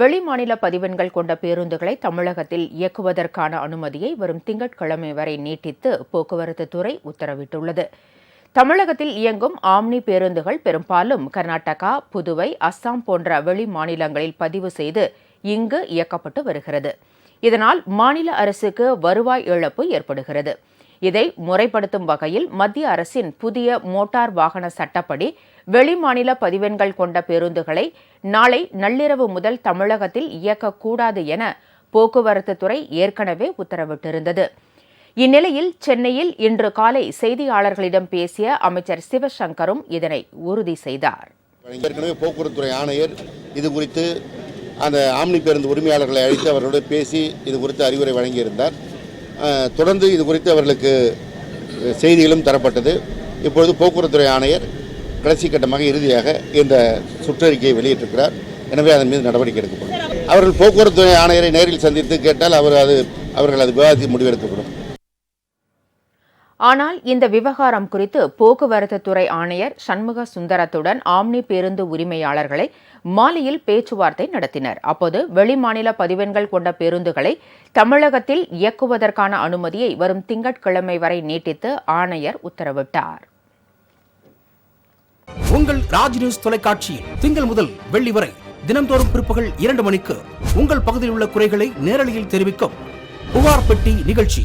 வெளிமாநில பதிவெண்கள் கொண்ட பேருந்துகளை தமிழகத்தில் இயக்குவதற்கான அனுமதியை வரும் திங்கட்கிழமை வரை நீட்டித்து போக்குவரத்து துறை உத்தரவிட்டுள்ளது. தமிழகத்தில் இயங்கும் ஆம்னி பேருந்துகள் பெரும்பாலும் கர்நாடகா புதுவை அஸ்ஸாம் போன்ற வெளி மாநிலங்களில் பதிவு செய்து இங்கு இயக்கப்பட்டு வருகிறது. இதனால் மாநில அரசுக்கு வருவாய் இழப்பு ஏற்படுகிறது. இதை முறைப்படுத்தும் வகையில் மத்திய அரசின் புதிய மோட்டார் வாகன சட்டப்படி வெளிமாநில பதிவெண்கள் கொண்ட பேருந்துகளை நாளை நள்ளிரவு முதல் தமிழகத்தில் இயக்கக்கூடாது என போக்குவரத்து துறை ஏற்கனவே உத்தரவிட்டிருந்தது. இந்நிலையில் சென்னையில் இன்று காலை செய்தியாளர்களிடம் பேசிய அமைச்சர் சிவசங்கரும் இதனை உறுதி செய்தார். ஏற்கனவே போக்குவரத்துறை ஆணையர் இது குறித்து அந்த ஆம்னி பேருந்து உரிமையாளர்களை அழைத்து அவர்களோடு பேசி இது குறித்து அறிவுரை வழங்கியிருந்தார். தொடர்ந்து இது குறித்து அவர்களுக்கு செய்திகளும் தரப்பட்டது. இப்பொழுது போக்குவரத்துறை ஆணையர் கடைசி கட்டமாக இறுதியாக இந்த சுற்றறிக்கையை வெளியிட்டிருக்கிறார். எனவே அதன் மீது நடவடிக்கை எடுக்கப்படும். அவர்கள் போக்குவரத்துறை ஆணையரை நேரில் சந்தித்து கேட்டால் அவர் அது அவர்கள் அது விவாதித்து முடிவெடுக்கப்படும். ஆனால் இந்த விவகாரம் குறித்து போக்குவரத்து துறை ஆணையர் சண்முக சுந்தரத்துடன் ஆம்னி பேருந்து உரிமையாளர்களை மாலையில் பேச்சுவார்த்தை நடத்தினர். அப்போது வெளிமாநில பதிவெண்கள் கொண்ட பேருந்துகளை தமிழகத்தில் இயக்குவதற்கான அனுமதியை வரும் திங்கட்கிழமை வரை நீட்டித்து ஆணையர் உத்தரவிட்டார். உங்கள் ராஜ் நியூஸ் தொலைக்காட்சியில் திங்கள் முதல் வெள்ளி வரை தினந்தோறும் பிற்பகல் இரண்டு மணிக்கு உங்கள் பகுதியில் உள்ள குறைகளை நேரலையில் தெரிவிக்கும் புகார் பெட்டி நிகழ்ச்சி.